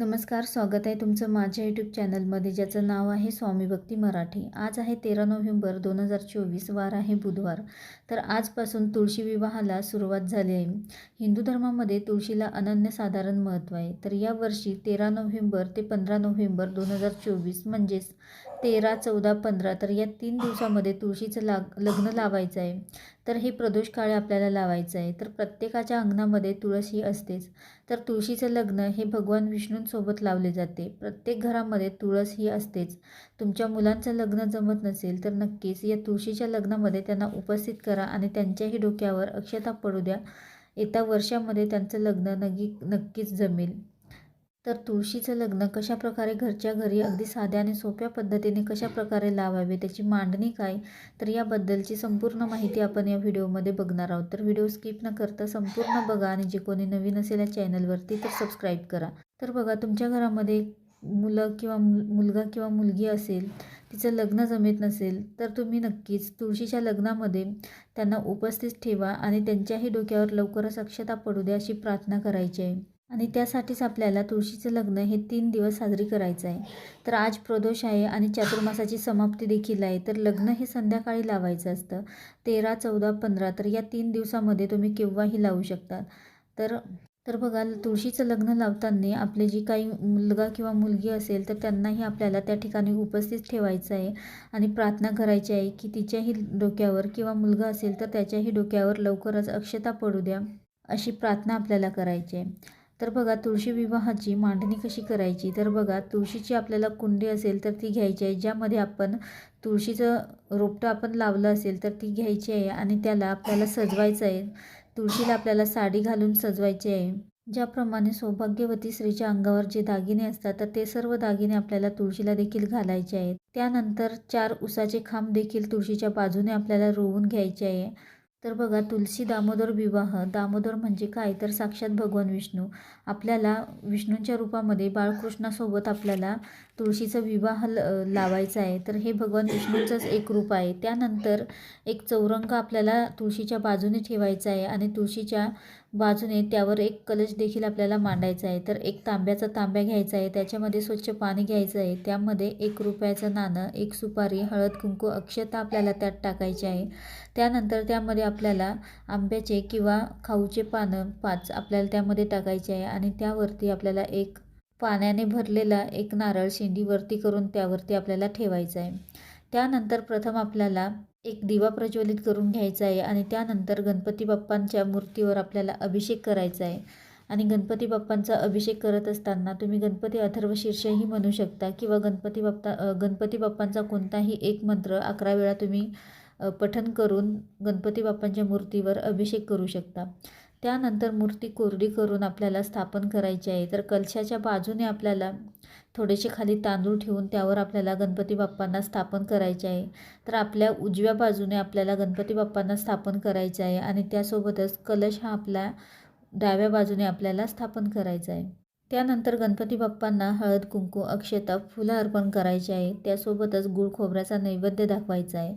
नमस्कार स्वागत आहे तुमचं माझ्या यूट्यूब चॅनलमध्ये ज्याचं नाव आहे स्वामी भक्ती मराठी. आज आहे तेरा नोव्हेंबर दोन हजार चोवीस वार आहे बुधवार. तर आजपासून तुळशी विवाहाला सुरुवात झाली आहे. हिंदू धर्मामध्ये तुळशीला अनन्यसाधारण महत्त्व आहे. तर यावर्षी तेरा नोव्हेंबर ते पंधरा नोव्हेंबर दोन हजार चोवीस म्हणजेच तेरा चौदा पंधरा तर या तीन दिवसामध्ये तुळशीचं लाग लग्न लावायचं आहे. तर हे प्रदोष काळे आपल्याला लावायचं आहे. तर प्रत्येकाच्या अंगणामध्ये तुळस ही असतेच. तर तुळशीचं लग्न हे भगवान विष्णूंसोबत लावले जाते. प्रत्येक घरामध्ये तुळस ही असतेच. तुमच्या मुलांचं लग्न जमत नसेल तर नक्कीच या तुळशीच्या लग्नामध्ये त्यांना उपस्थित करा आणि त्यांच्याही डोक्यावर अक्षता पडू द्या. येत्या वर्षामध्ये त्यांचं लग्न नगी नक्कीच जमेल. तर तुळशीचं लग्न कशाप्रकारे घरच्या घरी अगदी साध्या आणि सोप्या पद्धतीने कशाप्रकारे लावावे त्याची मांडणी काय? तर याबद्दलची संपूर्ण माहिती आपण या व्हिडिओमध्ये बघणार आहोत. तर व्हिडिओ स्किप न करता संपूर्ण बघा आणि जे कोणी नवीन असेल या चॅनलवरती तर सबस्क्राईब करा. तर बघा तुमच्या घरामध्ये मुलं किंवा मुलगा किंवा मुलगी असेल तिचं लग्न जमेत नसेल तर तुम्ही नक्कीच तुळशीच्या लग्नामध्ये त्यांना उपस्थित ठेवा आणि त्यांच्याही डोक्यावर लवकरच अक्षता पडू द्या अशी प्रार्थना करायची आहे. आणि त्यासाठीच आपल्याला तुळशीचं लग्न हे तीन दिवस साजरी करायचं आहे. तर आज प्रदोष आहे आणि चातुर्मासाची समाप्ती देखील आहे. तर लग्न हे संध्याकाळी लावायचं असतं. तेरा चौदा पंधरा तर या तीन दिवसामध्ये तुम्ही केव्हाही लावू शकता. तर तर बघा तुळशीचं लग्न लावताना आपले जी काही मुलगा किंवा मुलगी असेल तर त्यांनाही आपल्याला त्या ठिकाणी उपस्थित ठेवायचं आहे आणि प्रार्थना करायची आहे की तिच्याही डोक्यावर किंवा मुलगा असेल तर त्याच्याही डोक्यावर लवकरच अक्षता पडू द्या अशी प्रार्थना आपल्याला करायची आहे. तर बघा तुळशी विवाहाची मांडणी कशी करायची? तर बघा तुळशीची आपल्याला कुंडी असेल तर ती घ्यायची आहे ज्यामध्ये आपण तुळशीचं रोपटं आपण लावलं असेल तर ती घ्यायची आहे आणि त्याला आपल्याला सजवायचं आहे. तुळशीला आपल्याला साडी घालून सजवायची आहे. ज्याप्रमाणे सौभाग्यवती स्त्रीच्या अंगावर जे दागिने असतात तर ते सर्व दागिने आपल्याला तुळशीला देखील घालायचे आहेत. त्यानंतर चार उसाचे खांब देखील तुळशीच्या बाजूने आपल्याला रोवून घ्यायचे आहे. तर बघा तुलसी दामोदर विवाह. दामोदर म्हणजे काय? तर साक्षात भगवान विष्णू. आपल्याला विष्णूंच्या रूपामध्ये बाळकृष्णासोबत आपल्याला तुळशीचा विवाह ल लावायचा आहे. तर हे भगवान विष्णूचंच एक रूप आहे. त्यानंतर एक चौरंग आपल्याला तुळशीच्या बाजूने ठेवायचा आहे आणि तुळशीच्या बाजूने त्यावर एक कलश देखील आपल्याला मांडायचा आहे. तर एक तांब्याचा तांब्या घ्यायचा आहे. त्याच्यामध्ये स्वच्छ पाणी घ्यायचं आहे. त्यामध्ये एक रुपयाचं नाणं एक सुपारी हळद कुंकू अक्षता आपल्याला त्यात टाकायचे आहे. त्यानंतर त्यामध्ये आपल्याला आंब्याचे किंवा खाऊचे पानं पाच आपल्याला त्यामध्ये टाकायचे आहे. आणि त्यावरती आपल्याला एक पाण्याने भरलेला एक नारळ शेंडीवरती करून त्यावरती आपल्याला ठेवायचा आहे. त्यानंतर प्रथम आपल्याला एक दिवा प्रज्वलित करून घ्यायचा आहे आणि त्यानंतर गणपती बाप्पांच्या मूर्तीवर आपल्याला अभिषेक करायचा आहे. आणि गणपती बाप्पांचा अभिषेक करत असताना तुम्ही गणपती अथर्वशीर्षही म्हणू शकता किंवा गणपती बाप्पा गणपती बाप्पांचा कोणताही एक मंत्र अकरा वेळा तुम्ही पठन करून गणपती बाप्पांच्या मूर्तीवर अभिषेक करू शकता. त्यानंतर मूर्ती कोरडी करून आपल्याला स्थापन करायची आहे. तर कलशाच्या बाजूने आपल्याला थोडेसे खाली तांदूळ ठेवून त्यावर आपल्याला गणपती बाप्पांना स्थापन करायचे आहे. तर आपल्या उजव्या बाजूने आपल्याला गणपती बाप्पांना स्थापन करायचं आहे आणि त्यासोबतच कलश हा आपल्या डाव्या बाजूने आपल्याला स्थापन करायचा आहे. त्यानंतर गणपती बाप्पांना हळद कुंकू अक्षता फुलं अर्पण करायचे आहे. त्यासोबतच गुळ खोबऱ्याचा नैवेद्य दाखवायचा आहे.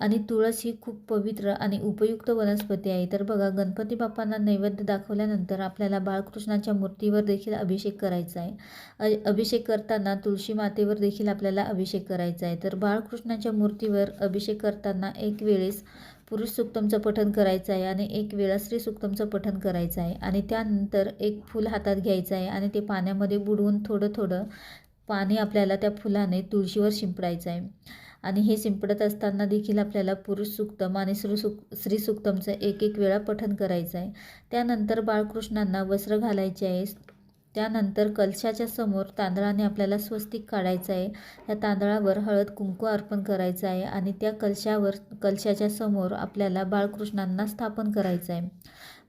आणि तुळस ही खूप पवित्र आणि उपयुक्त वनस्पती आहे. तर बघा गणपती बाप्पांना नैवेद्य दाखवल्यानंतर आपल्याला बाळकृष्णाच्या मूर्तीवर देखील अभिषेक करायचा आहे. अभिषेक करताना तुळशी मातेवर देखील आपल्याला अभिषेक करायचा आहे. तर बाळकृष्णाच्या मूर्तीवर अभिषेक करताना एक वेळेस पुरुष सुक्तमचं पठण करायचं आहे आणि एक वेळा स्त्री सुक्तमचं पठण करायचं आहे. आणि त्यानंतर एक फूल हातात घ्यायचं आहे आणि ते पाण्यामध्ये बुडवून थोडं थोडं पाणी आपल्याला त्या फुलाने तुळशीवर शिंपडायचं आहे. आणि हे शिंपडत असताना देखील आपल्याला पुरुष सुक्तम आणि श्री सुक श्री सुक्तमचं एक एक वेळा पठन करायचं आहे. त्यानंतर बाळकृष्णांना वस्त्र घालायचे आहे. त्यानंतर कलशाच्या समोर तांदळाने आपल्याला स्वस्तिक काढायचं आहे. त्या तांदळावर हळद कुंकू अर्पण करायचं आहे आणि त्या कलशावर कलशाच्या समोर आपल्याला बाळकृष्णांना स्थापन करायचं आहे.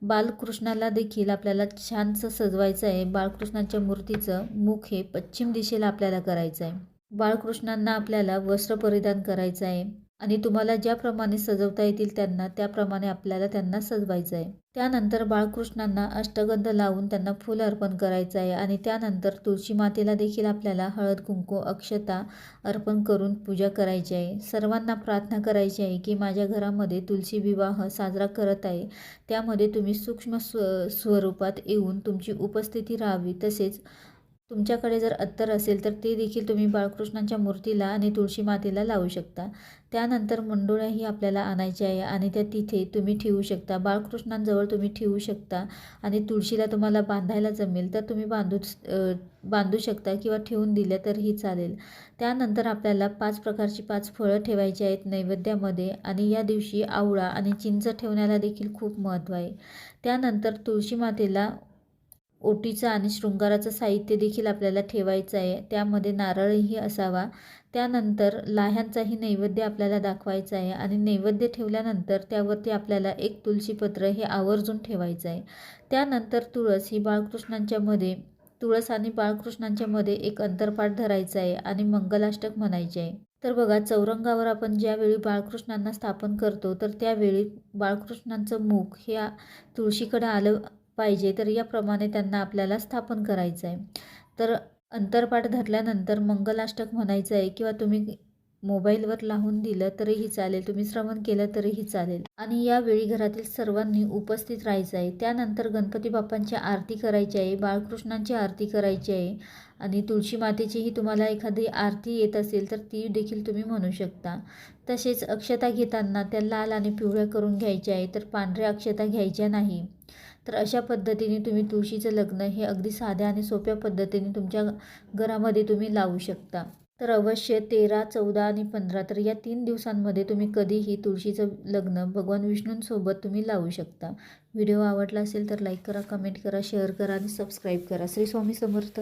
बालकृष्णाला देखील आपल्याला छानसं सजवायचं आहे. बाळकृष्णाच्या मूर्तीचं मुख हे पश्चिम दिशेला आपल्याला करायचं आहे. बाळकृष्णांना आपल्याला वस्त्र परिधान करायचं आहे आणि तुम्हाला ज्याप्रमाणे सजवता येतील त्यांना त्याप्रमाणे आपल्याला त्यांना सजवायचं आहे. त्यानंतर बाळकृष्णांना अष्टगंध लावून त्यांना फूल अर्पण करायचं आहे आणि त्यानंतर तुळशी मातेला देखील आपल्याला हळद कुंकू अक्षता अर्पण करून पूजा करायची आहे. सर्वांना प्रार्थना करायची आहे की माझ्या घरामध्ये तुलसी विवाह साजरा करत आहे. त्यामध्ये तुम्ही सूक्ष्म स्व स्वरूपात येऊन तुमची उपस्थिती राहावी तसेच तुमच्याकडे जर अत्तर असेल तर ते देखील तुम्ही बाळकृष्णांच्या मूर्तीला आणि तुळशी मातेला लावू शकता. त्यानंतर मंडोळ्याही आपल्याला आणायची आहे आणि त्या तिथे तुम्ही ठेवू शकता. बाळकृष्णांजवळ तुम्ही ठेवू शकता आणि तुळशीला तुम्हाला बांधायला जमेल तर तुम्ही बांधूच बांधू शकता किंवा ठेवून दिल्या तरीही चालेल. त्यानंतर आपल्याला पाच प्रकारची पाच फळं ठेवायची आहेत नैवेद्यामध्ये आणि या दिवशी आवळा आणि चिंच ठेवण्याला देखील खूप महत्त्व आहे. त्यानंतर तुळशी मातेला ओटीचं आणि शृंगाराचं साहित्य देखील आपल्याला ठेवायचं आहे. त्यामध्ये नारळही असावा. त्यानंतर लाह्यांचाही नैवेद्य आपल्याला दाखवायचा आहे आणि नैवेद्य ठेवल्यानंतर त्यावरती आपल्याला एक तुळशीपत्र हे आवर्जून ठेवायचं आहे. त्यानंतर तुळस ही बाळकृष्णांच्यामध्ये तुळस आणि बाळकृष्णांच्या मध्ये एक अंतरपाठ धरायचा आहे आणि मंगलाष्टक म्हणायचे आहे. तर बघा चौरंगावर आपण ज्यावेळी बाळकृष्णांना स्थापन करतो तर त्यावेळी बाळकृष्णांचं मुख हे तुळशीकडे आलं पाहिजे तर याप्रमाणे त्यांना आपल्याला स्थापन करायचं आहे तर अंतरपाठ धरल्यानंतर मंगलाष्टक म्हणायचं आहे किंवा तुम्ही मोबाईलवर लावून दिलं तरीही चालेल तुम्ही श्रवण केलं तरीही चालेल. आणि यावेळी घरातील सर्वांनी उपस्थित राहायचं आहे त्यानंतर गणपती बाप्पांची आरती करायची आहे बाळकृष्णांची आरती करायची आहे आणि तुळशी मातेचीही तुम्हाला एखादी आरती येत असेल तर ती देखील तुम्ही म्हणू शकता. तसेच अक्षता घेताना त्या लाल आणि पिवळ्या करून घ्यायच्या आहे तर पांढऱ्या अक्षता घ्यायच्या नाही. तर अशा पद्धतीने तुम्ही तुळशीचं लग्न हे अगदी साध्या आणि सोप्या पद्धतीने तुमच्या घरामध्ये तुम्ही लावू शकता. तर अवश्य तेरा चौदा आणि पंधरा तर या तीन दिवसांमध्ये तुम्ही कधीही तुळशीचं लग्न भगवान विष्णूंसोबत तुम्ही लावू शकता. व्हिडिओ आवडला असेल तर लाईक करा कमेंट करा शेअर करा आणि सबस्क्राईब करा. श्री स्वामी समर्थ.